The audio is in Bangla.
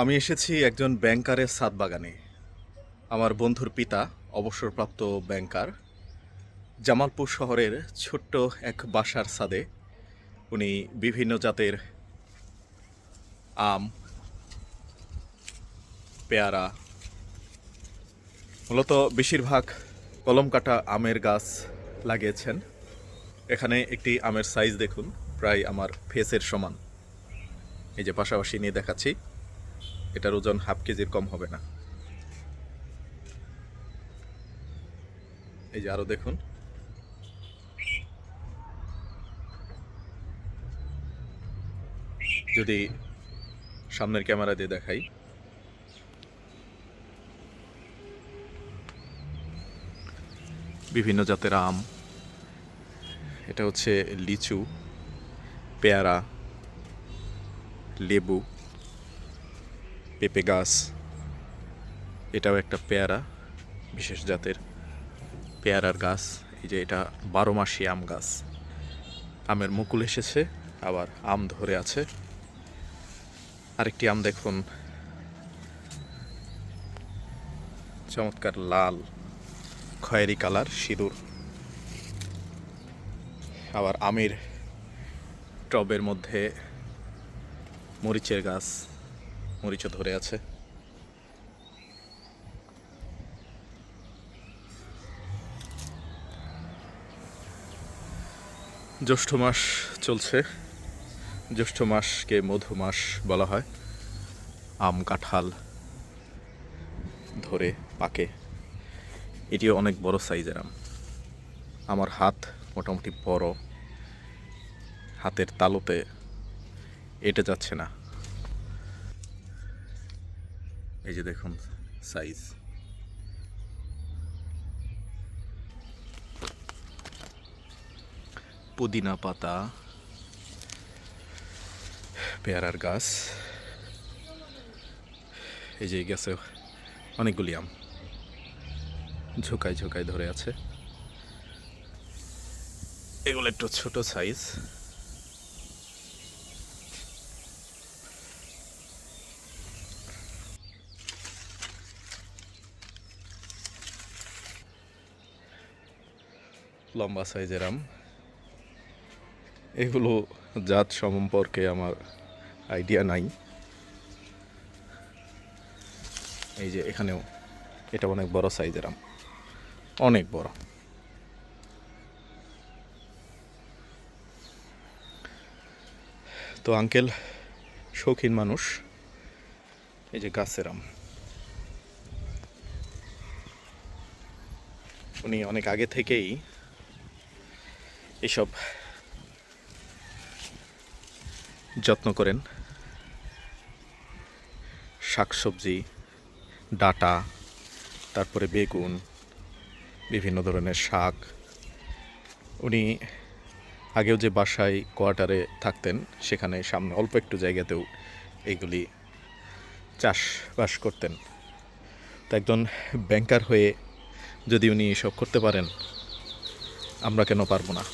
আমি এসেছি একজন ব্যাংকারের সাদ বাগানে। আমার বন্ধুর পিতা অবসরপ্রাপ্ত ব্যাংকার। জামালপুর শহরের ছোট্ট এক বাসার সাদে উনি বিভিন্ন জাতের আম, পেয়ারা, মূলত বেশিরভাগ কলম কাটা আমের গাছ লাগিয়েছেন। এখানে একটি আমের সাইজ দেখুন, প্রায় আমার ফেসের সমান। এই যে পাশাপাশি নিয়ে দেখাচ্ছি। এটার ওজন হাফ কেজির কম হবে না। এই যে আরও দেখুন। যদি সামনের ক্যামেরা দিয়ে দেখাই। বিভিন্ন জাতের আম। এটা হচ্ছে লিচু, পেয়ারা, লেবু। পেঁপে গাছ, এটাও একটা পেয়ারা, বিশেষ জাতের পেয়ারার গাছ, এই যে এটা বারো মাসি আম গাছ। আমের মুকুল এসেছে, আবার আম ধরে আছে। আরেকটি আম দেখুন, চমৎকার লাল, খয়েরি কালার, সিঁদুর। আবার আমের টবের মধ্যে মরিচের গাছ। মরিচও ধরে আছে। জ্যৈষ্ঠ মাস চলছে। জ্যৈষ্ঠ মাসকে মধু মাস বলা হয়। আম, কাঁঠাল ধরে পাকে। এটিও অনেক বড় সাইজের আম। আমার হাত মোটামুটি বড়। হাতের তালুতে এটা যাচ্ছে না। এই যে দেখুন সাইজ পুদিনা পাতা, পেয়ারার গাছ, এই যে গাছে অনেকগুলি আম ঝোকায় ঝোকায় ধরে আছে। এগুলো একটু ছোট সাইজ লম্বা সাইজের আম। এগুলো জাত সম্পর্কে আমার আইডিয়া নাই। এই যে এখানেও এটা অনেক বড় সাইজের আম। অনেক বড়। তো আঙ্কেল, শৌখিন মানুষ, এই যে গাছের আম। উনি অনেক আগে থেকেই এসব। যত্ন করেন। শাকসবজি, ডাটা, তারপরে বেগুন, বিভিন্ন ধরনের শাক। উনি আগেও যে বাসায় কোয়ার্টারে থাকতেন, সেখানে সামনে অল্প একটু জায়গাতেও এইগুলি চাষবাস করতেন। তো একজন ব্যাংকার হয়ে যদি উনি এসব করতে পারেন, আমরা কেন পারব না?